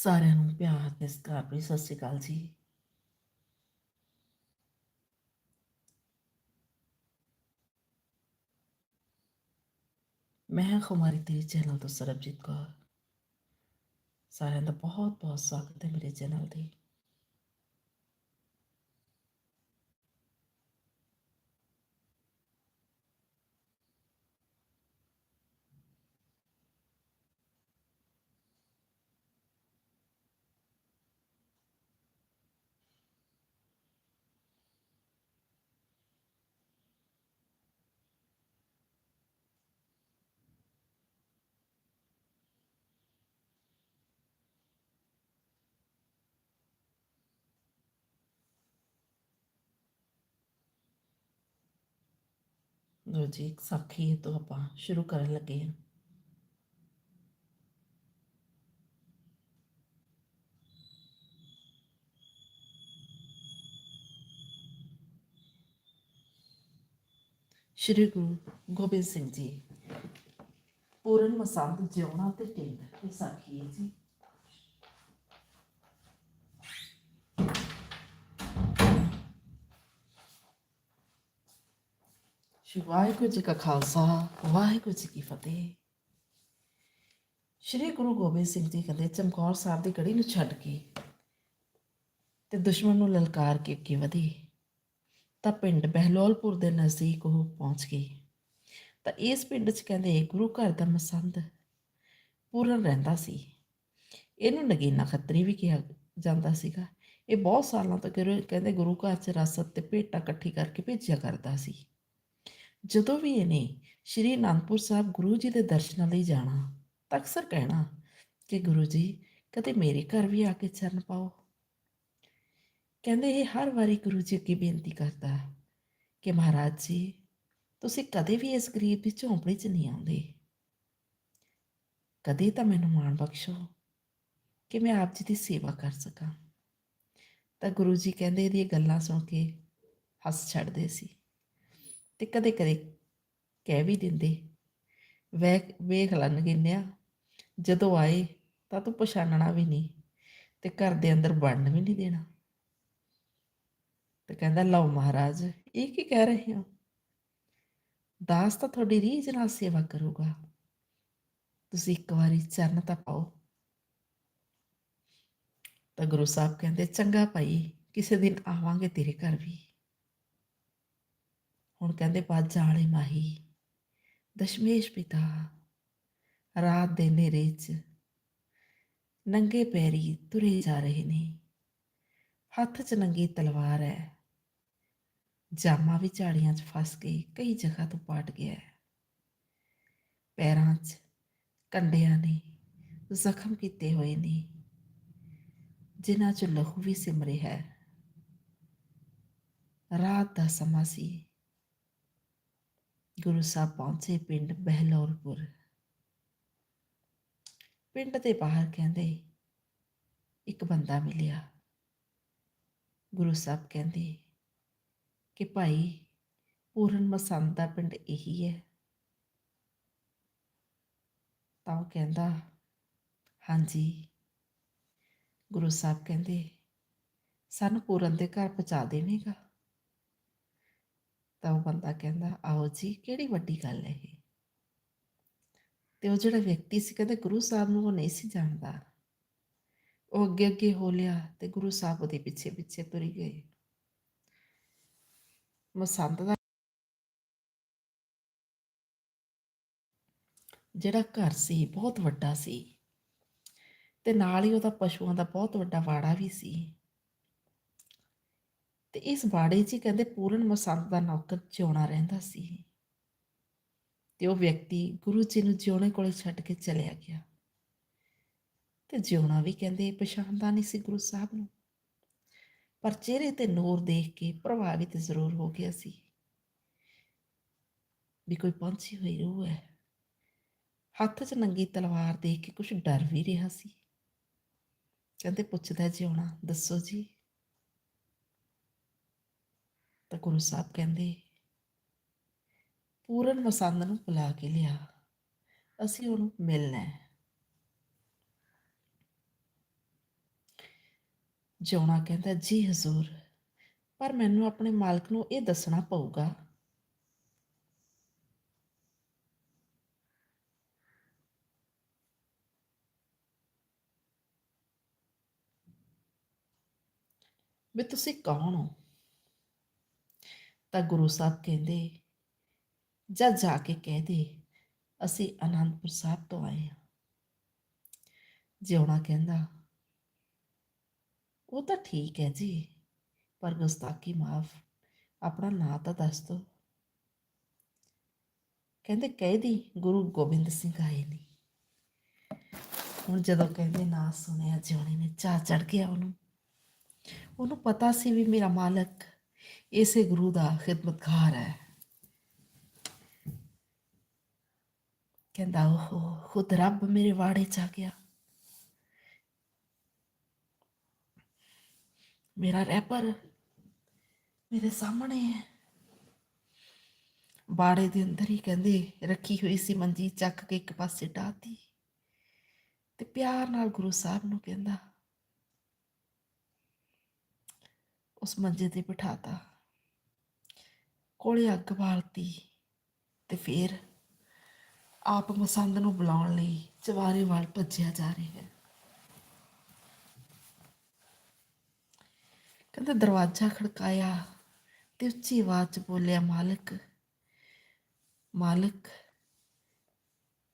ਸਾਰਿਆਂ ਨੂੰ ਪਿਆਰ ਤੇ ਸਤਿਕਾਰ ਭਰੀ ਸਤਿ ਸ਼੍ਰੀ ਅਕਾਲ ਜੀ। ਮੈਂ ਹਾਂ ਖੁਮਾਰੀ ਤੇਰੀ ਚੈਨਲ ਤੋਂ ਸਰਬਜੀਤ ਕੌਰ। ਸਾਰਿਆਂ ਦਾ ਬਹੁਤ ਬਹੁਤ ਸਵਾਗਤ ਹੈ ਮੇਰੇ ਚੈਨਲ ਤੇ। ਲੋ ਜੀ ਇੱਕ ਸਾਖੀ ਤੋਂ ਆਪਾਂ ਸ਼ੁਰੂ ਕਰਨ ਲੱਗੇ ਹਾਂ। ਸ਼੍ਰੀ ਗੁਰੂ ਗੋਬਿੰਦ ਸਿੰਘ ਜੀ, ਪੂਰਨ ਮਸੰਦ ਜਿਉਣਾ ਤੇ ਟਿੰਡ, ਇਹ ਸਾਖੀ ਹੈ ਜੀ। ਸ਼੍ਰੀ ਵਾਹਿਗੁਰੂ ਜੀ ਕਾ ਖਾਲਸਾ ਵਾਹਿਗੁਰੂ ਜੀ ਕੀ ਫਤਿਹ ਸ਼੍ਰੀ ਗੁਰੂ ਗੋਬਿੰਦ ਸਿੰਘ ਜੀ ਕਹਿੰਦੇ, ਚਮਕੌਰ ਸਾਹਿਬ ਦੀ ਗੜੀ ਨੂੰ ਛੱਡ ਕੇ ਤੇ ਦੁਸ਼ਮਣ ਨੂੰ ਲਲਕਾਰ ਕੇ ਅੱਗੇ ਵਧੇ। ਤਾਂ ਪਿੰਡ ਬਹਿਲੋਲਪੁਰ ਦੇ ਨਜ਼ਦੀਕ ਉਹ ਪਹੁੰਚ ਗਏ ਤਾਂ ਇਸ ਪਿੰਡ 'ਚ ਕਹਿੰਦੇ, ਗੁਰੂ ਘਰ ਦਾ ਮਸੰਦ ਪੂਰਨ ਰਹਿੰਦਾ ਸੀ। ਇਹਨੂੰ ਨਗੀਨਾ ਖੱਤਰੀ ਵੀ ਕਿਹਾ ਜਾਂਦਾ ਸੀਗਾ। ਇਹ ਬਹੁਤ ਸਾਲਾਂ ਤੋਂ ਕਹਿੰਦੇ, ਗੁਰੂ ਘਰ 'ਚ ਰਸਦ ਤੇ ਭੇਟਾਂ ਇਕੱਠੀ ਕਰਕੇ ਭੇਜਿਆ ਕਰਦਾ ਸੀ। ਜਦੋਂ ਵੀ ਇਹਨੇ ਸ਼੍ਰੀ ਅਨੰਦਪੁਰ ਸਾਹਿਬ ਗੁਰੂ ਜੀ ਦੇ ਦਰਸ਼ਨਾਂ ਲਈ ਜਾਣਾ, ਤਾਂ ਅਕਸਰ ਕਹਿਣਾ ਕਿ ਗੁਰੂ ਜੀ, ਕਦੇ ਮੇਰੇ ਘਰ ਵੀ ਆ ਕੇ ਚਰਨ ਪਾਓ। ਕਹਿੰਦੇ ਇਹ ਹਰ ਵਾਰੀ ਗੁਰੂ ਜੀ ਅੱਗੇ ਬੇਨਤੀ ਕਰਦਾ ਕਿ ਮਹਾਰਾਜ ਜੀ, ਤੁਸੀਂ ਕਦੇ ਵੀ ਇਸ ਗਰੀਬ ਦੀ ਝੌਂਪੜੀ 'ਚ ਨਹੀਂ ਆਉਂਦੇ। ਕਦੇ ਤਾਂ ਮੈਨੂੰ ਮਾਣ ਬਖਸ਼ੋ ਕਿ ਮੈਂ ਆਪ ਜੀ ਦੀ ਸੇਵਾ ਕਰ ਸਕਾਂ। ਤਾਂ ਗੁਰੂ ਜੀ ਕਹਿੰਦੇ ਇਹਦੀਆਂ ਗੱਲਾਂ ਸੁਣ ਕੇ ਹੱਸ ਛੱਡਦੇ ਸੀ। ਤੇ ਕਦੇ ਕਦੇ ਕਹਿ ਵੀ ਦਿੰਦੇ, ਵੇਖ ਵੇਖ ਲੰਨ ਗਿੰਨਿਆ ਜਦੋਂ ਆਏ ਤਾਂ ਤੂੰ ਪਛਾਣਨਾ ਵੀ ਨਹੀਂ ਤੇ ਘਰ ਦੇ ਅੰਦਰ ਵੜਨ ਵੀ ਨਹੀਂ ਦੇਣਾ। ਤੇ ਕਹਿੰਦਾ, ਲਓ ਮਹਾਰਾਜ, ਇਹ ਕੀ ਕਹਿ ਰਹੇ ਹੋ? ਦਾਸ ਤਾਂ ਤੁਹਾਡੀ ਰੀਝ ਨਾਲ ਸੇਵਾ ਕਰੂਗਾ। ਤੁਸੀਂ ਇੱਕ ਵਾਰੀ ਚਰਨ ਤਾਂ ਪਾਓ। ਤਾਂ ਗੁਰੂ ਸਾਹਿਬ ਕਹਿੰਦੇ, ਚੰਗਾ ਭਾਈ, ਕਿਸੇ ਦਿਨ ਆਵਾਂਗੇ ਤੇਰੇ ਘਰ ਵੀ। ਹੁਣ ਕਹਿੰਦੇ ਬਾਜਾਂ ਵਾਲੇ ਮਾਹੀ। ਦਸ਼ਮੇਸ਼ ਪਿਤਾ, ਰਾਤ ਦੇ ਹਨੇਰੇ 'ਚ ਨੰਗੇ ਪੈਰੀ ਤੁਰੇ ਜਾ ਰਹੇ ਨੇ। ਹੱਥ 'ਚ ਨੰਗੀ ਤਲਵਾਰ ਹੈ ਜਾਮਾ ਵੀ ਝਾੜੀਆਂ 'ਚ ਫਸ ਕੇ ਕਈ ਜਗ੍ਹਾ ਤੋਂ ਪਾਟ ਗਿਆ ਹੈ ਪੈਰਾਂ 'ਚ ਕੰਡਿਆਂ ਨੇ ਜ਼ਖਮ ਕੀਤੇ ਹੋਏ ਨੇ। ਜਿਨ੍ਹਾਂ 'ਚ ਲਹੂ ਵੀ ਸਿਮਰਿਆ ਹੈ। ਰਾਤ ਦਾ ਸਮਾਂ ਸੀ। ਗੁਰੂ ਸਾਹਿਬ ਪਹੁੰਚੇ ਪਿੰਡ ਬਹਿਲੌਰਪੁਰ। ਪਿੰਡ ਦੇ ਬਾਹਰ ਕਹਿੰਦੇ ਇੱਕ ਬੰਦਾ ਮਿਲਿਆ। ਗੁਰੂ ਸਾਹਿਬ ਕਹਿੰਦੇ ਕਿ ਭਾਈ, ਪੂਰਨ ਮਸੰਦ ਦਾ ਪਿੰਡ ਇਹੀ ਹੈ। ਤਾਂ ਉਹ ਕਹਿੰਦਾ, ਹਾਂਜੀ। ਗੁਰੂ ਸਾਹਿਬ ਕਹਿੰਦੇ, ਸਾਨੂੰ ਪੂਰਨ ਦੇ ਘਰ ਪਹੁੰਚਾ ਦੇਵੇਂਗਾ? ਤਾਂ ਉਹ ਬੰਦਾ ਕਹਿੰਦਾ, ਆਓ ਜੀ, ਕਿਹੜੀ ਵੱਡੀ ਗੱਲ ਹੈ ਇਹ? ਤੇ ਉਹ ਜਿਹੜਾ ਵਿਅਕਤੀ ਸੀ, ਕਹਿੰਦੇ ਗੁਰੂ ਸਾਹਿਬ ਨੂੰ ਉਹ ਨਹੀਂ ਸੀ ਜਾਣਦਾ। ਉਹ ਅੱਗੇ ਅੱਗੇ ਹੋ ਲਿਆ ਤੇ ਗੁਰੂ ਸਾਹਿਬ ਉਹਦੇ ਪਿੱਛੇ ਪਿੱਛੇ ਤੁਰੀ ਗਏ। ਮਸੰਦ ਦਾ ਜਿਹੜਾ ਘਰ ਸੀ, ਬਹੁਤ ਵੱਡਾ ਸੀ। ਤੇ ਨਾਲ ਹੀ ਉਹਦਾ ਪਸ਼ੂਆਂ ਦਾ ਬਹੁਤ ਵੱਡਾ ਵਾੜਾ ਵੀ ਸੀ। ਤੇ ਇਸ ਬਾੜੇ 'ਚ ਕਹਿੰਦੇ ਪੂਰਨ ਮਸੰਤ ਦਾ ਨੌਕਰ ਜਿਉਣਾ ਰਹਿੰਦਾ ਸੀ। ਤੇ ਉਹ ਵਿਅਕਤੀ ਗੁਰੂ ਜੀ ਨੂੰ ਜਿਉਣੇ ਕੋਲੇ ਛੱਡ ਕੇ ਚਲਿਆ ਗਿਆ। ਤੇ ਜਿਉਣਾ ਵੀ ਕਹਿੰਦੇ ਪਛਾਣਦਾ ਨਹੀਂ ਸੀ ਗੁਰੂ ਸਾਹਿਬ ਨੂੰ। ਪਰ ਚਿਹਰੇ ਤੇ ਨੂਰ ਦੇਖ ਕੇ ਪ੍ਰਭਾਵਿਤ ਜ਼ਰੂਰ ਹੋ ਗਿਆ ਸੀ। ਵੀ ਕੋਈ ਪਹੁੰਚੀ ਹੋਈ ਰੂਹ ਹੈ। ਹੱਥ 'ਚ ਨੰਗੀ ਤਲਵਾਰ ਦੇਖ ਕੇ ਕੁਝ ਡਰ ਵੀ ਰਿਹਾ ਸੀ। ਕਹਿੰਦੇ ਪੁੱਛਦਾ ਜਿਉਣਾ, ਦੱਸੋ ਜੀ ਤਾਂ ਗੁਰੂ ਸਾਹਿਬ ਕਹਿੰਦੇ, ਪੂਰਨ ਮਸੰਦ ਨੂੰ ਬੁਲਾ ਕੇ ਲਿਆ, ਅਸੀਂ ਉਹਨੂੰ ਮਿਲਣਾ ਹੈ। ਜਿਉਣਾ ਕਹਿੰਦਾ, ਜੀ ਹਜ਼ੂਰ, ਪਰ ਮੈਨੂੰ ਆਪਣੇ ਮਾਲਕ ਨੂੰ ਇਹ ਦੱਸਣਾ ਪਊਗਾ। ਵੀ ਤੁਸੀਂ ਕੌਣ ਹੋ? ਤਾਂ ਗੁਰੂ ਸਾਹਿਬ ਕਹਿੰਦੇ, ਜਦ ਜਾ ਕੇ ਕਹਿ ਦੇ, ਅਸੀਂ ਅਨੰਦਪੁਰ ਸਾਹਿਬ ਤੋਂ ਆਏ ਹਾਂ। ਜਿਉਣਾ ਕਹਿੰਦਾ, ਉਹ ਤਾਂ ਠੀਕ ਹੈ ਜੀ, ਪਰ ਗੁਸਤਾਖੀ ਮਾਫ, ਆਪਣਾ ਨਾਂ ਤਾਂ ਦੱਸ ਦੋ। ਕਹਿੰਦੇ, ਕਹਿ ਦੀ, ਗੁਰੂ ਗੋਬਿੰਦ ਸਿੰਘ ਆਏ ਨੇ। ਹੁਣ ਜਦੋਂ ਕਹਿੰਦੇ ਨਾਂ ਸੁਣਿਆ, ਜਿਉਣੇ ਨੇ ਚਾਹ ਚੜ ਗਿਆ ਉਹਨੂੰ। ਉਹਨੂੰ ਪਤਾ ਸੀ ਵੀ ਮੇਰਾ ਮਾਲਕ ਇਸੇ ਗੁਰੂ ਦਾ ਖਿਦਮਤਗਾਰ ਹੈ ਕਹਿੰਦਾ ਉਹ ਖੁਦ ਰੱਬ ਮੇਰੇ ਵਾੜੇ ਚ ਆ ਗਿਆ ਮੇਰਾ ਰਹਿਪਰ ਮੇਰੇ ਸਾਹਮਣੇ ਹੈ ਬਾੜੇ ਦੇ ਅੰਦਰ ਹੀ ਕਹਿੰਦੇ ਰੱਖੀ ਹੋਈ ਸੀ ਮੰਜੀ ਚੱਕ ਕੇ ਇੱਕ ਪਾਸੇ ਡਾਤੀ ਤੇ ਪਿਆਰ ਨਾਲ ਗੁਰੂ ਸਾਹਿਬ ਨੂੰ ਕਹਿੰਦਾ ਉਸ ਮੰਜੇ ਤੇ ਬਿਠਾਤਾ। ਕੋਲੇ ਅੱਗ ਬਾਲਤੀ ਤੇ ਫੇਰ ਆਪ ਮਸੰਦ ਨੂੰ ਬੁਲਾਉਣ ਲਈ ਚਵਾਰੇ ਵੱਲ ਭੱਜਿਆ ਜਾ ਰਿਹਾ। ਹੈ ਕਹਿੰਦਾ ਦਰਵਾਜ਼ਾ ਖੜਕਾਇਆ ਤੇ ਉੱਚੀ ਆਵਾਜ਼ 'ਚ ਬੋਲਿਆ, ਮਾਲਕ ਮਾਲਕ,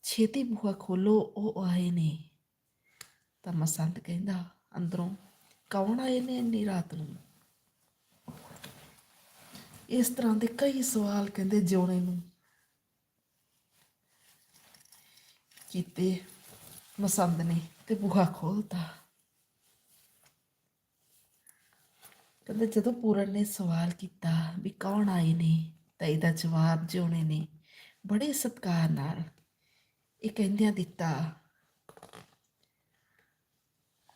ਛੇਤੀ ਬੂਹਾ ਖੋਲੋ, ਉਹ ਆਏ ਨੇ। ਤਾਂ ਮਸੰਦ ਕਹਿੰਦਾ, ਅੰਦਰੋਂ ਕੌਣ ਆਏ ਨੇ ਇੰਨੀ ਰਾਤ ਨੂੰ? ਇਸ ਤਰ੍ਹਾਂ ਦੇ ਕਈ ਸਵਾਲ ਕਹਿੰਦੇ ਜਿਉਣੇ ਨੂੰ। ਕੀਤੇ ਮਸੰਦ ਨੇ ਤੇ ਬੂਹਾ ਖੋਲਤਾ। ਕਹਿੰਦੇ ਜਦੋਂ ਪੂਰਨ ਨੇ ਸਵਾਲ ਕੀਤਾ ਵੀ ਕੌਣ ਆਏ ਨੇ, ਤਾਂ ਇਹਦਾ ਜਵਾਬ ਜਿਉਣੇ ਨੇ। ਬੜੇ ਸਤਿਕਾਰ ਨਾਲ ਇਹ ਕਹਿੰਦਿਆਂ ਦਿੱਤਾ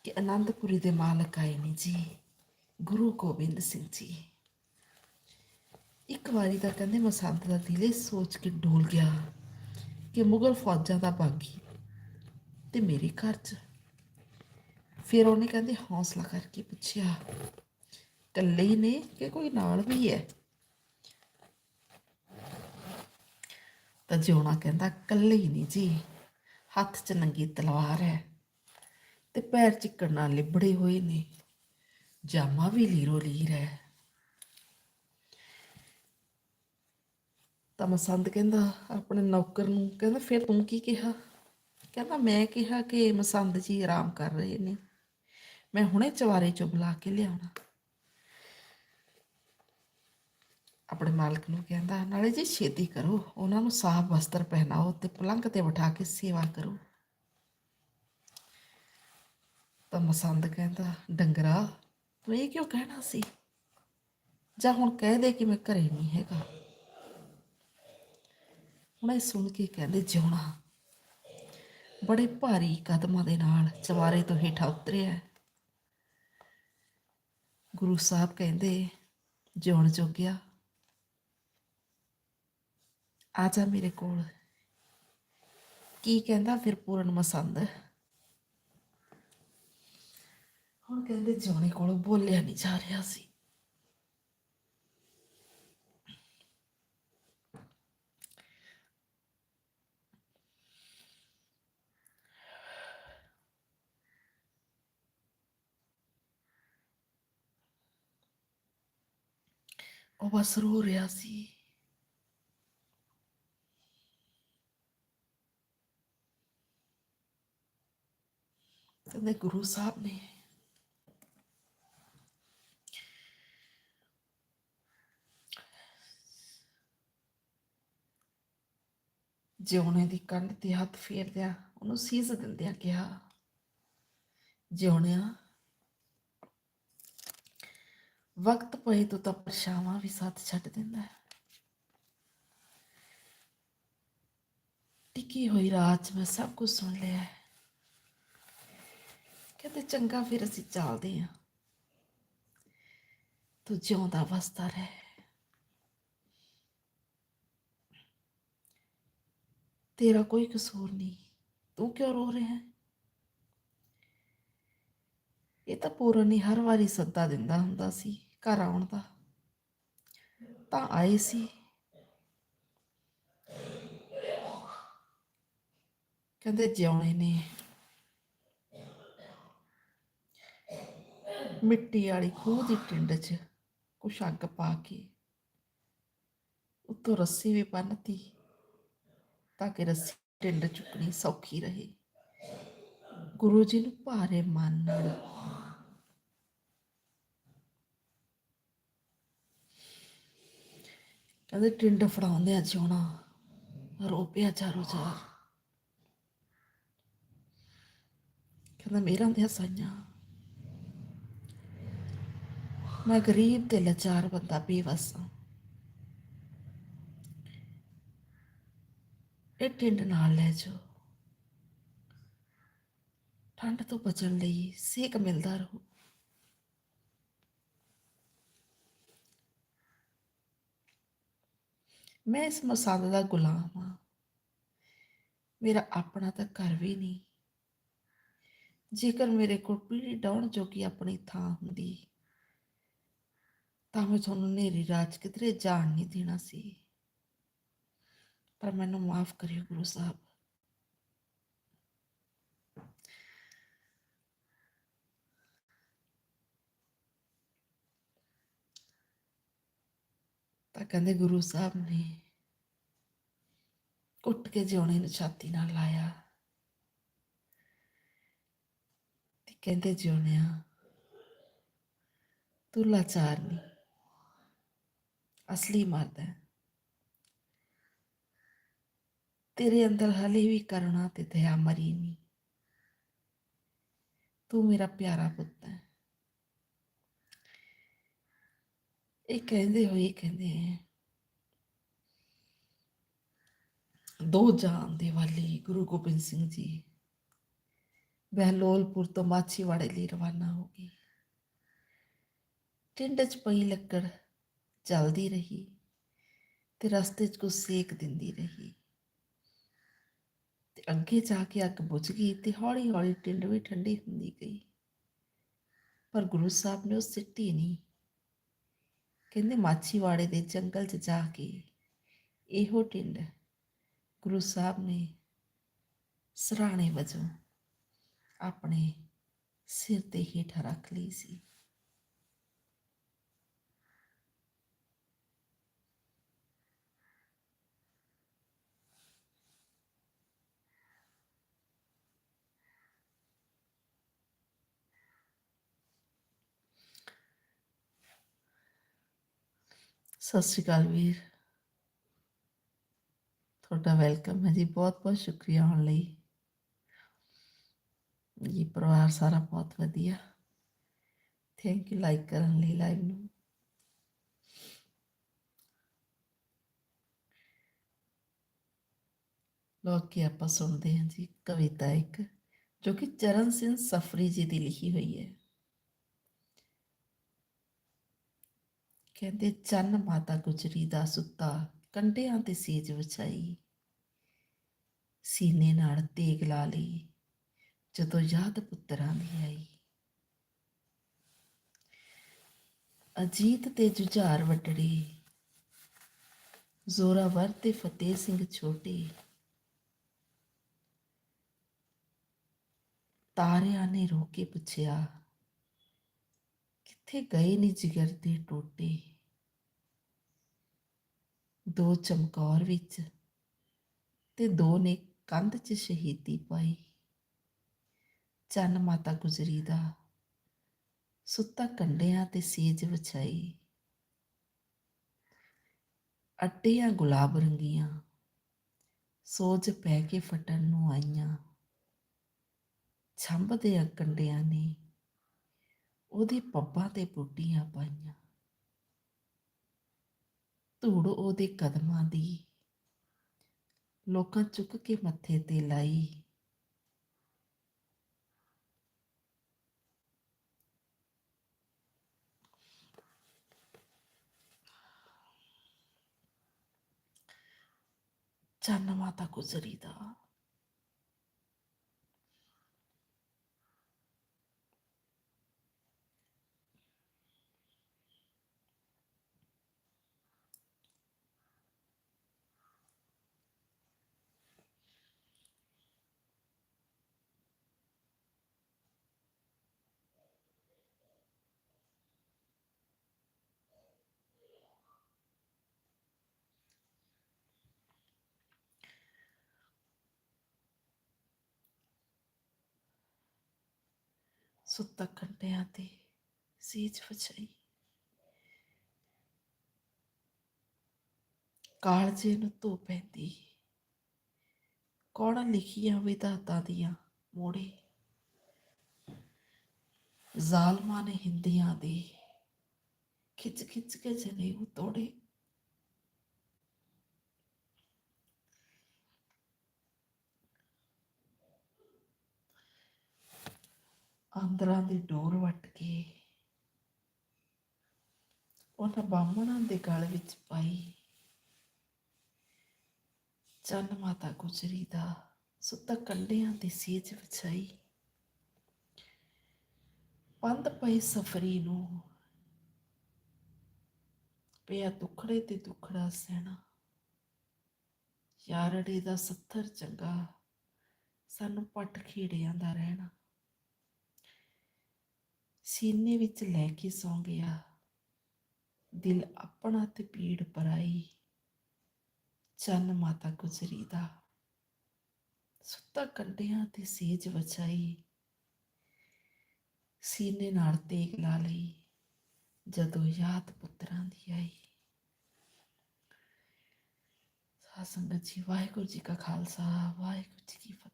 ਕਿ ਅਨੰਦਪੁਰੀ ਦੇ ਮਾਲਕ ਆਏ ਨੇ ਜੀ, ਗੁਰੂ ਗੋਬਿੰਦ ਸਿੰਘ ਜੀ। ਇੱਕ ਵਾਰੀ ਤਾਂ ਕਹਿੰਦੇ ਮਸੰਦ ਦਾ ਦਿਲ ਸੋਚ ਕੇ ਡੋਲ ਗਿਆ ਕਿ ਮੁਗਲ ਫੌਜਾਂ ਦਾ ਬਾਗੀ ਤੇ ਮੇਰੇ ਘਰ 'ਚ। ਫਿਰ ਉਹਨੇ ਕਹਿੰਦੇ ਹੌਸਲਾ ਕਰਕੇ ਪੁੱਛਿਆ, ਇਕੱਲੇ ਹੀ ਨੇ ਕਿ ਕੋਈ ਨਾਲ ਵੀ ਹੈ? ਤਾਂ ਜਿਉਣਾ ਕਹਿੰਦਾ, ਇਕੱਲੇ ਹੀ ਨਹੀਂ ਜੀ, ਹੱਥ 'ਚ ਨੰਗੀ ਤਲਵਾਰ ਹੈ ਤੇ ਪੈਰ ਚ ਨਾਲ ਲਿਬੜੇ ਹੋਏ ਨੇ, ਜਾਮਾ ਵੀ ਲੀਰੋ ਲੀਰ ਹੈ। ਤਾਂ ਮਸੰਦ ਕਹਿੰਦਾ ਆਪਣੇ ਨੌਕਰ ਨੂੰ, ਕਹਿੰਦਾ ਫਿਰ ਤੂੰ ਕੀ ਕਿਹਾ? ਕਹਿੰਦਾ ਮੈਂ ਕਿਹਾ ਕਿ ਮਸੰਦ ਜੀ ਆਰਾਮ ਕਰ ਰਹੇ ਨੇ। ਮੈਂ ਹੁਣੇ ਚਵਾਰੇ ਚੋਂ ਬੁਲਾ ਕੇ ਲਿਆਉਣਾ। ਆਪਣੇ ਮਾਲਕ ਨੂੰ ਕਹਿੰਦਾ, ਨਾਲੇ ਜੀ ਛੇਤੀ ਕਰੋ, ਉਹਨਾਂ ਨੂੰ ਸਾਫ਼ ਵਸਤਰ ਪਹਿਨਾਓ ਤੇ ਪਲੰਘ ਤੇ ਬਿਠਾ ਕੇ ਸੇਵਾ ਕਰੋ। ਤਾਂ ਮਸੰਦ ਕਹਿੰਦਾ, ਡੰਗਰਾ, ਤੂੰ ਇਹ ਕਿਉਂ ਕਹਿਣਾ ਸੀ? ਜਾਂ ਹੁਣ ਕਹਿ ਦੇ ਕਿ ਮੈਂ ਘਰੇ ਨਹੀਂ ਹੈਗਾ? ਉਹਨਾਂ ਇਹ ਸੁਣ ਕੇ ਕਹਿੰਦੇ ਜਿਉਣਾ। ਬੜੇ ਭਾਰੀ ਕਦਮਾਂ ਦੇ ਨਾਲ ਚਵਾਰੇ ਤੋਂ ਹੇਠਾਂ ਉਤਰਿਆ। ਗੁਰੂ ਸਾਹਿਬ ਕਹਿੰਦੇ, ਜਿਉਣ ਜੋਗਿਆ, ਆ ਜਾ ਮੇਰੇ ਕੋਲ। ਕੀ ਕਹਿੰਦਾ ਫਿਰ ਪੂਰਨ ਮਸੰਦ? ਹੁਣ ਕਹਿੰਦੇ ਜਿਉਣੇ ਕੋਲ ਬੋਲਿਆ ਨਹੀਂ ਜਾ ਰਿਹਾ ਸੀ। ਉਹ ਬਸ ਰੋ ਰਿਹਾ ਸੀ ਕਹਿੰਦੇ ਗੁਰੂ ਸਾਹਿਬ ਨੇ ਜਿਉਣੇ ਦੀ ਕੰਧ ਤੇ ਹੱਥ ਫੇਰਦਿਆਂ ਉਹਨੂੰ ਸੀਸ ਦਿੰਦਿਆਂ ਕਿਹਾ ਜਿਉਣਿਆ ਵਕਤ ਪਏ ਤੋਂ ਤਾਂ ਪਰਛਾਵਾਂ ਵੀ ਸਾਥ ਛੱਡ ਦਿੰਦਾ ਹੈ। ਟਿੱਕੀ ਹੋਈ ਰਾਤ 'ਚ ਮੈਂ ਸਭ ਕੁਝ ਸੁਣ ਲਿਆ ਹੈ। ਕਹਿੰਦੇ ਚੰਗਾ ਫਿਰ ਅਸੀਂ ਚੱਲਦੇ ਹਾਂ। ਤੂੰ ਜਿਉਂਦਾ ਵਸਦਾ ਰਹਿ। ਤੇਰਾ ਕੋਈ ਕਸੂਰ ਨਹੀਂ। ਤੂੰ ਕਿਉਂ ਰੋ ਰਿਹਾ ਹੈ? ਇਹ ਤਾਂ ਪੂਰਨ ਹੀ ਹਰ ਵਾਰੀ ਸੱਦਾ ਦਿੰਦਾ ਹੁੰਦਾ ਸੀ। ਘਰ ਆਉਣ ਦਾ। ਤਾਂ ਆਏ ਸੀ। ਕਹਿੰਦੇ ਜਿਉਣੇ ਨੇ। ਮਿੱਟੀ ਵਾਲੀ ਖੂਹ ਦੀ ਟਿੰਡ 'ਚ ਕੁਛ ਅੱਗ ਪਾ ਕੇ। ਉੱਤੋਂ ਰੱਸੀ ਵੀ ਬੰਨਤੀ ਤਾਂ ਕਿ ਰੱਸੀ ਟਿੰਡ ਚੁੱਕਣੀ ਸੌਖੀ ਰਹੇ। ਗੁਰੂ ਜੀ ਨੂੰ ਭਾਰੇ ਮਨ ਨਾਲ ਕਹਿੰਦੇ ਟਿੰਡ ਫੜਾਉਂਦੇ ਆ ਜਿਉਣਾ। ਰੋਪਿਆ ਚਾਰੋ ਚਾਰ। ਕਹਿੰਦਾ ਮੇਰਾ ਦੇ ਸਾਈਆਂ। ਮੈਂ ਗਰੀਬ ਤੇ ਲਾਚਾਰ ਬੰਦਾ ਬੇਵਸ ਹਾਂ। ਇਹ ਟਿੰਡ ਨਾਲ ਲੈ ਜਾਓ। ਠੰਡ ਤੋਂ ਬਚਣ ਲਈ ਸੇਕ ਮਿਲਦਾ ਰਹੂ। ਮੈਂ ਇਸ ਮਸਾਲੇ ਦਾ ਗੁਲਾਮ ਹਾਂ। ਮੇਰਾ ਆਪਣਾ ਤਾਂ ਘਰ ਵੀ ਨਹੀਂ। ਜੇਕਰ ਮੇਰੇ ਕੋਲ ਪੀੜੀ ਡਾਉਣ ਜੋਗੀ ਆਪਣੀ ਥਾਂ ਹੁੰਦੀ, ਤਾਂ ਮੈਂ ਤੁਹਾਨੂੰ ਨੇਰੀ ਰਾਜ ਕਿਧਰੇ ਜਾਣ ਨਹੀਂ ਦੇਣਾ ਸੀ। ਪਰ ਮੈਨੂੰ ਮਾਫ ਕਰਿਓ ਗੁਰੂ ਸਾਹਿਬ। ਤਾਂ ਕਹਿੰਦੇ ਗੁਰੂ ਸਾਹਿਬ ਨੇ ਕੁੱਟ ਕੇ ਜਿਉਣੇ ਨੂੰ ਛਾਤੀ ਨਾਲ ਲਾਇਆ ਤੇ ਕਹਿੰਦੇ ਜਿਉਣਿਆ, ਤੂੰ ਲਾਚਾਰ ਨਹੀਂ ਅਸਲੀ ਮਰਦ ਹੈ। ਤੇਰੇ ਅੰਦਰ ਹਲੇ ਵੀ ਕਰੁਣਾ ਤੇ ਦਇਆ ਮਰੀ ਨਹੀਂ ਤੂੰ ਮੇਰਾ ਪਿਆਰਾ ਪੁੱਤ ਹੈ। ਇਹ ਕਹਿੰਦੇ ਹੋਏ ਕਹਿੰਦੇ ਦੋ ਜਾਨ ਦੇ ਵਾਲੀ ਗੁਰੂ ਗੋਬਿੰਦ ਸਿੰਘ ਜੀ। ਬਹਿਲੋਲਪੁਰ ਤੋਂ ਮਾਛੀਵਾੜੇ ਲਈ ਰਵਾਨਾ ਹੋ ਗਏ ਟਿੰਡ 'ਚ ਪਈ ਲੱਕੜ ਜਲਦੀ ਰਹੀ ਤੇ ਰਸਤੇ 'ਚ ਕੁਛ ਸੇਕ ਦਿੰਦੀ ਰਹੀ। ਤੇ ਅੱਗੇ ਜਾ ਕੇ ਅੱਗ ਬੁਝ ਗਈ ਤੇ ਹੌਲੀ ਹੌਲੀ ਟਿੰਡ ਵੀ ਠੰਡੀ ਹੁੰਦੀ ਗਈ। ਪਰ ਗੁਰੂ ਸਾਹਿਬ ਨੇ ਉਹ ਸਿੱਟੀ ਨਹੀਂ ਕਹਿੰਦੇ ਮਾਛੀਵਾੜੇ ਦੇ ਜੰਗਲ 'ਚ ਜਾ ਕੇ ਇਹੋ ਟਿੰਡ ਗੁਰੂ ਸਾਹਿਬ ਨੇ ਸਰਾਣੇ ਵਜੋਂ ਆਪਣੇ ਸਿਰ ਤੇ ਹੇਠਾਂ ਰੱਖ ਲਈ ਸੀ। ਸਤਿ ਸ਼੍ਰੀ ਅਕਾਲ ਵੀਰ। ਤੁਹਾਡਾ ਵੈਲਕਮ ਹੈ ਜੀ। ਬਹੁਤ ਬਹੁਤ ਸ਼ੁਕਰੀਆ ਆਉਣ ਲਈ। ਜੀ, ਪਰਿਵਾਰ ਸਾਰਾ ਬਹੁਤ ਵਧੀਆ। ਥੈਂਕ ਯੂ ਲਾਈਕ ਕਰਨ ਲਈ ਲਾਈਵ ਨੂੰ। ਲੋਕ ਕੀ ਆਪਾਂ ਸੁਣਦੇ ਹਾਂ ਜੀ ਕਵਿਤਾ ਇੱਕ, ਜੋ ਕਿ ਚਰਨ ਸਿੰਘ ਸਫਰੀ ਜੀ ਦੀ ਲਿਖੀ ਹੋਈ ਹੈ। ਕਹਿੰਦੇ, ਚੰਨ ਮਾਤਾ ਗੁਜਰੀ ਦਾ ਸੁੱਤਾ, ਕੰਡਿਆਂ ਤੇ ਸੇਜ ਵਿਛਾਈ। ਸੀਨੇ ਨਾਲ ਤੇਗ ਲਾ ਲਈ, ਜਦੋਂ ਯਾਦ ਪੁੱਤਰਾਂ ਦੀ ਆਈ। ਅਜੀਤ ਤੇ ਜੁਝਾਰ ਵਟੜੀ ਜ਼ੋਰਾਵਰ ਤੇ ਫਤਿਹ ਸਿੰਘ ਛੋਟੇ। ਤਾਰਿਆਂ ਨੇ ਰੋ ਕੇ ਪੁੱਛਿਆ, ਕਿੱਥੇ ਗਏ ਨੀ ਜਿਗਰ ਦੇ ਟੋਟੇ? ਦੋ ਚਮਕੌਰ ਵਿੱਚ ਤੇ ਦੋ ਨੇ ਕੰਧ 'ਚ ਸ਼ਹੀਦੀ ਪਾਈ। ਚੰਨ ਮਾਤਾ ਗੁਜਰੀ ਦਾ ਸੁੱਤਾ ਕੰਡਿਆਂ ਤੇ ਸੇਜ ਵਿਛਾਈ। ਅੱਟੀਆਂ ਗੁਲਾਬ ਰੰਗੀਆਂ, ਸੋਜ ਪੈ ਕੇ ਫਟਣ ਨੂੰ ਆਈਆਂ। ਛੰਭਦੇ ਆ ਕੰਡਿਆਂ ਨੇ ਉਹਦੇ ਪੱਬਾਂ ਤੇ ਬੂਟੀਆਂ ਪਾਈਆਂ। ਧੂੜ ਉਹਦੇ ਕਦਮਾਂ ਦੀ ਲੋਕਾਂ ਚੁੱਕ ਕੇ ਮੱਥੇ ਤੇ ਲਾਈ। ਚੰਨ ਮਾਤਾ ਗੁਜ਼ਰੀ ਦਾ ਸੁੱਤਾ ਕੰਟਿਆਂ ਤੇ ਸੀਜ ਵਛਾਈ। ਕਾਲਜੇ ਨੂੰ ਧੋ ਪੈਂਦੀ। ਕੌਣ ਲਿਖੀਆਂ ਵਿਧਾਤਾਂ ਦੀਆਂ ਮੋੜੇ। ਜ਼ਾਲਮਾਂ ਨੇ ਹਿੰਦੀਆਂ ਦੇ ਖਿੱਚ ਖਿੱਚ ਕੇ ਜਨੇਊ ਤੋੜੇ। ਅੰਦਰਾਂ ਦੀ ਡੋਰ ਵੱਟ ਕੇ ਉਹਨਾਂ ਬਾਹਮਣਾਂ ਦੇ ਗਲ ਵਿੱਚ ਪਾਈ। ਚੰਨ ਮਾਤਾ ਗੁਜਰੀ ਦਾ ਸੁੱਤਾ ਕੰਡਿਆਂ ਦੀ ਸੀਜ ਵਿਛਾਈ। ਪੰਦ ਪਈ ਸਫਰੀ ਨੂੰ ਪਿਆ ਦੁਖੜੇ ਤੇ ਦੁਖੜਾ ਸਹਿਣਾ। ਯਾਰੜੇ ਦਾ ਸੱਥਰ ਚੰਗਾ, ਸਾਨੂੰ ਪੱਟ ਖੇੜਿਆਂ ਦਾ ਰਹਿਣਾ। ਸੀਨੇ ਵਿੱਚ ਲੈ ਕੇ ਸੌਂ ਗਿਆ। ਦਿਲ ਆਪਣਾ ਤੇ ਪੀੜ ਪਰਾਈ ਚੰਨ ਮਾਤਾ ਗੁਜਰੀ ਦਾ ਸੁੱਤਾ ਕੰਡਿਆਂ ਤੇ ਸੇਜ ਵਚਾਈ ਸੀਨੇ ਨਾਲ ਤੇਗ ਲਾ ਲਈ, ਜਦੋਂ ਯਾਦ ਪੁੱਤਰਾਂ ਦੀ ਆਈ। ਸਾਧ ਸੰਗਤ ਜੀ, ਵਾਹਿਗੁਰੂ ਜੀ ਕਾ ਖਾਲਸਾ, ਵਾਹਿਗੁਰੂ ਜੀ ਕੀ ਫਤਿਹ।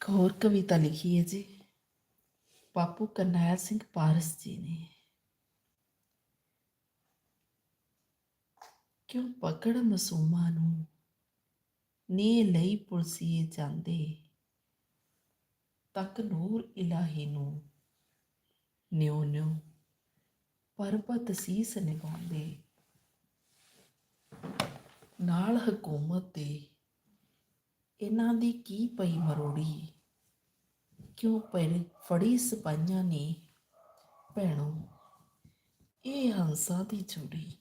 ਇੱਕ ਹੋਰ ਕਵਿਤਾ ਲਿਖੀ ਹੈ ਜੀ। ਬਾਪੂ ਕਰਨੈਲ ਸਿੰਘ ਪਾਰਸ ਜੀ ਨੇ। ਕਿਉਂ ਪਕੜ ਮਸੂਮਾਂ ਨੂੰ? ਨੀ ਲਈ ਪੁਲਸੀਏ ਜਾਂਦੇ। ਤੱਕ ਨੂਰ ਇਲਾਹੀ ਨੂੰ। ਨਿਉ ਨਿਉ ਪਰਬਤ ਸੀਸ ਨਿਵਾਉਂਦੇ ਨਾਲ ਹਕੂਮਤ ਦੇ ਇਹਨਾਂ ਦੀ ਕੀ ਪਈ ਮਰੋੜੀ? ਕਿਉਂ ਪਰ ਫੜੀ ਸਿਪਾਹੀਆਂ ਨੇ? ਭੈਣੋ, ਇਹ ਹੰਸਾਂ ਦੀ ਜੋੜੀ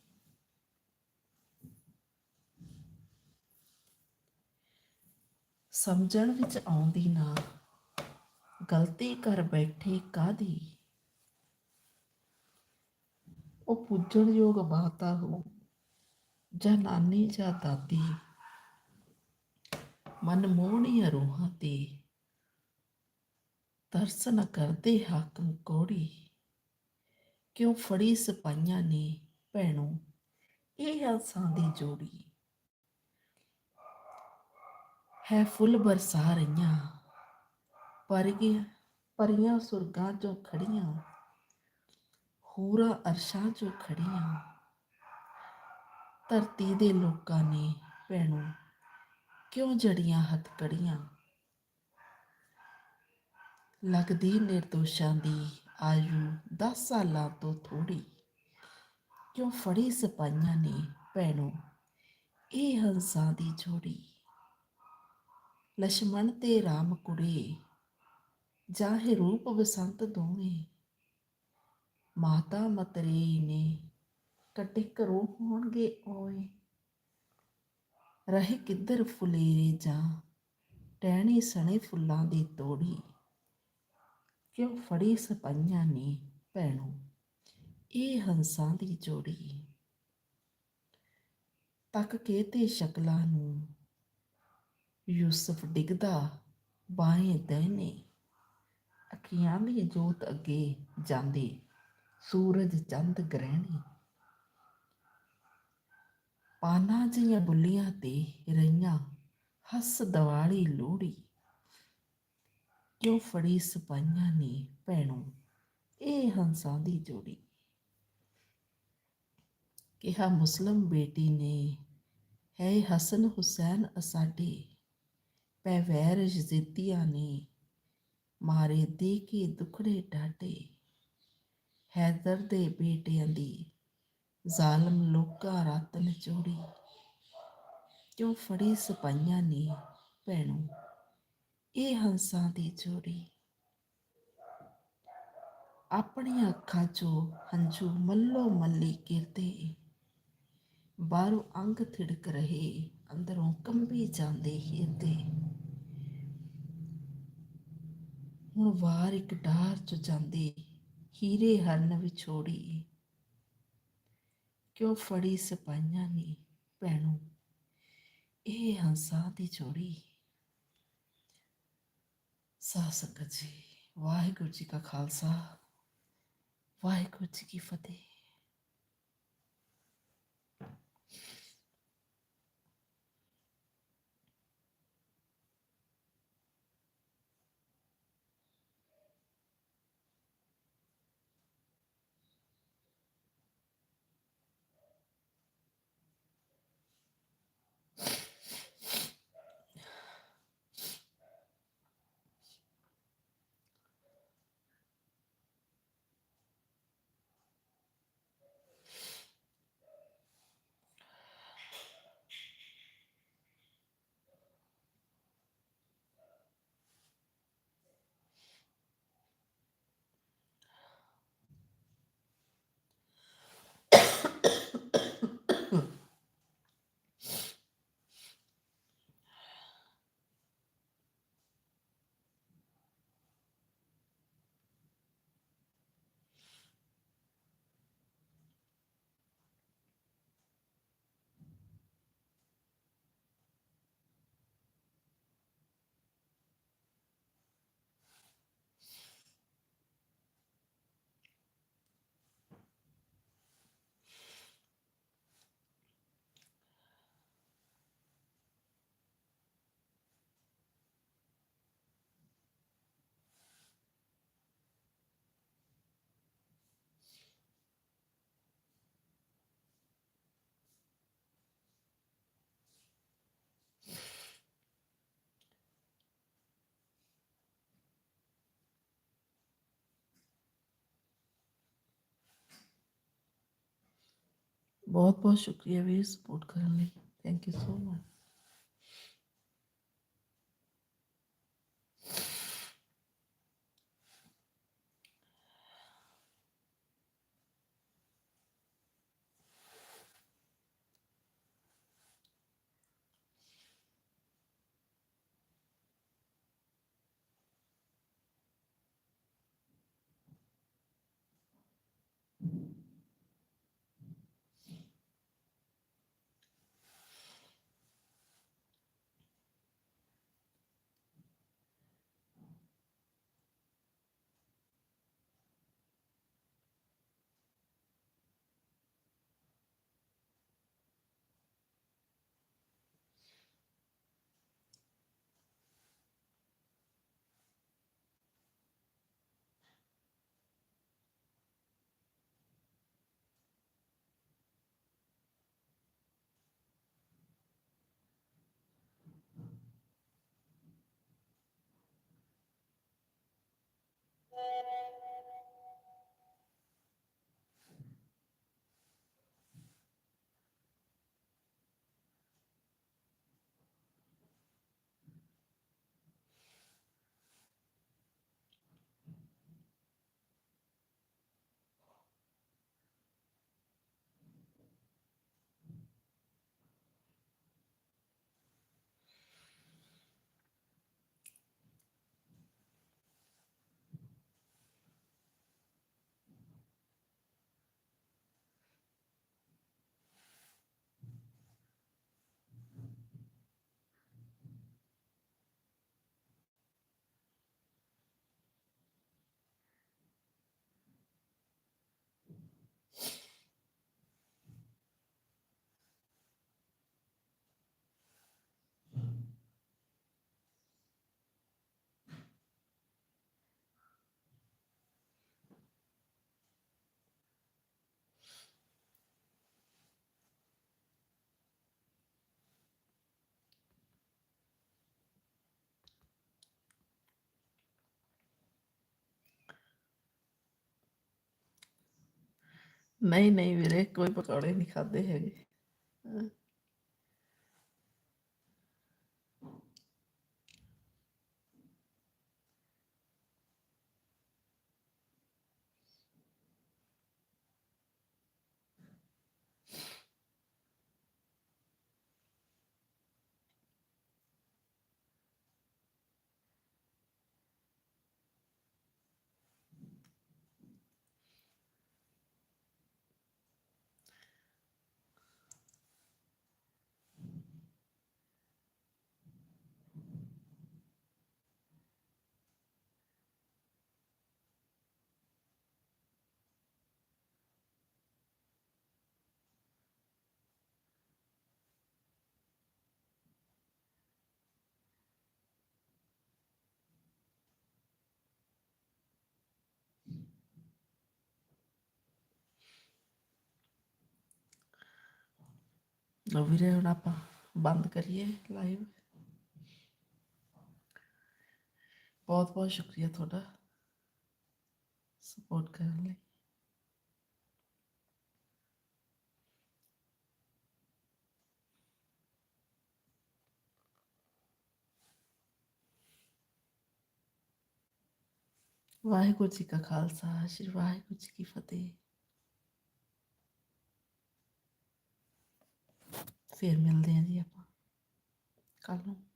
ਸਮਝਣ ਵਿੱਚ ਆਉਂਦੀ ਨਾ, ਗਲਤੀ ਕਰ ਬੈਠੇ ਕਾਦੀ ਉਹ ਪੁੱਜਣ ਯੋਗ ਬਾਤਾ ਹੋ ਜਾਂ ਨਾਨੀ ਜਾਂ ਦਾਦੀ? ਮਨਮੋਹਣੀਆਂ ਰੂਹਾਂ ਤੇ। ਤਰਸ ਨ ਕਰਦੇ ਹਾਕਮ ਕੋੜੀ। ਕਿਉਂ ਫੜੀ ਸਿਪਾਹੀਆਂ ਨੇ ਭੈਣੋ ਇਹ ਹੰਸਾਂ ਦੀ ਜੋੜੀ। ਹੈ ਫੁੱਲ ਬਰਸਾ ਰਹੀਆਂ। ਪਰ ਗਿਆ ਪਰੀਆਂ ਸੁਰਗਾਂ ਚੋਂ ਖੜੀਆਂ ਹੂਰਾ ਅਰਸ਼ਾਂ ਚੋਂ ਖੜੀਆਂ ਧਰਤੀ ਦੇ ਲੋਕਾਂ ਨੇ ਭੈਣੋ ਕਿਉਂ ਜੜੀਆਂ ਹੱਥ ਕੜੀਆਂ? ਲੱਗਦੀ ਨਿਰਦੋਸ਼ਾਂ ਦੀ ਆਯੂ 10 ਸਾਲਾਂ ਤੋਂ ਥੋੜੀ ਕਿਉਂ ਫੜੀ ਸਿਪਾਈਆਂ ਨੇ ਭੈਣੋ ਇਹ ਹੰਸਾਂ ਦੀ ਜੋੜੀ? ਲక్ష్మణ ਤੇ ਰਾਮ ਕੁੜੇ, ਜਾਹੇ ਰੂਪ ਬਸੰਤ ਦੋਵੇਂ। ਮਾਤਾ ਮਤਰੇ ਨੇ ਕੱਟੇ ਘਰੋਂ ਹੋਣਗੇ ਓਏ। ਰਹੇ ਕਿੱਧਰ ਫੁਲੇਰੇ ਜਾਂ? ਟਹਿਣੇ ਸਣੇ ਫੁੱਲਾਂ ਦੀ ਤੋੜੀ। ਕਿਉਂ ਫੜੀ ਸਪਾਈਆਂ ਨੇ ਭੈਣੋ? ਇਹ ਹੰਸਾਂ ਦੀ ਜੋੜੀ। ਤੱਕ ਕੇ ਤੇ ਸ਼ਕਲਾਂ ਨੂੰ। ਯੂਸਫ ਡਿੱਗਦਾ ਬਾਹੇ ਦਹਿਨੇ ਅੱਖੀਆਂ ਦੀ ਜੋਤ ਅੱਗੇ ਜਾਂਦੇ। ਸੂਰਜ ਚੰਦ ਗ੍ਰਹਿਣੀ। ਪਾਨਾ ਜੀਆਂ ਬੁੱਲੀਆਂ ਤੇ ਰਈਆਂ ਹੱਸ ਦਿਵਾਲੀ ਲੋੜੀ ਕਿਉਂ ਫੜੀ ਸਪਾਈਆਂ ਨੇ ਭੈਣੋ ਇਹ ਹੰਸਾਂ ਦੀ ਜੋੜੀ? ਕਿਹਾ ਮੁਸਲਮ ਬੇਟੀ ਨੇ, ਹੈ ਹਸਨ ਹੁਸੈਨ ਅਸਾਡੇ ਪੈਵੈਰ ਵੈਰ ਨੇ ਮਾਰੇ ਦੇ ਕੇ ਦੁਖੜੇ ਡਾਡੇ ਹੈਦਰ ਦੇ ਬੇਟਿਆਂ ਦੀ ਜ਼ਾਲਮ ਲੋਕਾਂ ਰਾਤ ਨਿਚੋੜੀ ਕਿਉਂ ਫੜੀ ਸਪਾਈਆਂ ਨੇ ਭੈਣੋ, ਇਹ ਹੰਸਾਂ ਦੀ ਜੋੜੀ। ਆਪਣੀਆਂ ਅੱਖਾਂ 'ਚੋਂ ਹੰਝੂ ਮੱਲੋ ਮੱਲੀ ਗਿਰਦੇ। ਬਾਹਰੋਂ ਅੰਗ ਥਿੜਕ ਰਹੇ, ਅੰਦਰੋਂ ਕੰਬੀ ਜਾਂਦੇ ਹਿਰਦੇ। ਹੁਣ ਵਾਰ ਇੱਕ ਡਾਰ ਚ ਜਾਂਦੇ, ਹੀਰੇ ਹਰਨ ਵਿਛੋੜੀ। ਕਿਉਂ ਫੜੀ ਸਿਪਾਹੀਆਂ ਨੇ ਭੈਣੋ? ਇਹ ਹੰਸਾਂ ਦੀ ਜੋੜੀ ਸਾਧ ਸੰਗਤ ਜੀ, ਵਾਹਿਗੁਰੂ ਜੀ ਕਾ ਖਾਲਸਾ, ਵਾਹਿਗੁਰੂ ਜੀ ਕੀ ਫਤਿਹ। ਬਹੁਤ ਬਹੁਤ ਸ਼ੁਕਰੀਆ ਵੀ ਸਪੋਰਟ ਕਰਨ ਲਈ ਥੈਂਕ ਯੂ ਸੋ ਮਚ ਨਹੀਂ ਨਹੀਂ ਵੀਰੇ ਕੋਈ ਪਕੌੜੇ ਨਹੀਂ ਖਾਦੇ ਹੈਗੇ। ਲਓ ਵੀਰੇ ਹੁਣ ਆਪਾਂ ਬੰਦ ਕਰੀਏ ਲਾਈਵ ਬਹੁਤ ਬਹੁਤ ਸ਼ੁਕਰੀਆ ਤੁਹਾਡਾ ਸਪੋਰਟ ਕਰਨ ਲਈ ਵਾਹਿਗੁਰੂ ਜੀ ਕਾ ਖਾਲਸਾ ਸ੍ਰੀ ਵਾਹਿਗੁਰੂ ਜੀ ਕੀ ਫਤਿਹ ਫਿਰ ਮਿਲਦੇ ਹਾਂ ਜੀ ਆਪਾਂ। ਕੱਲ ਨੂੰ।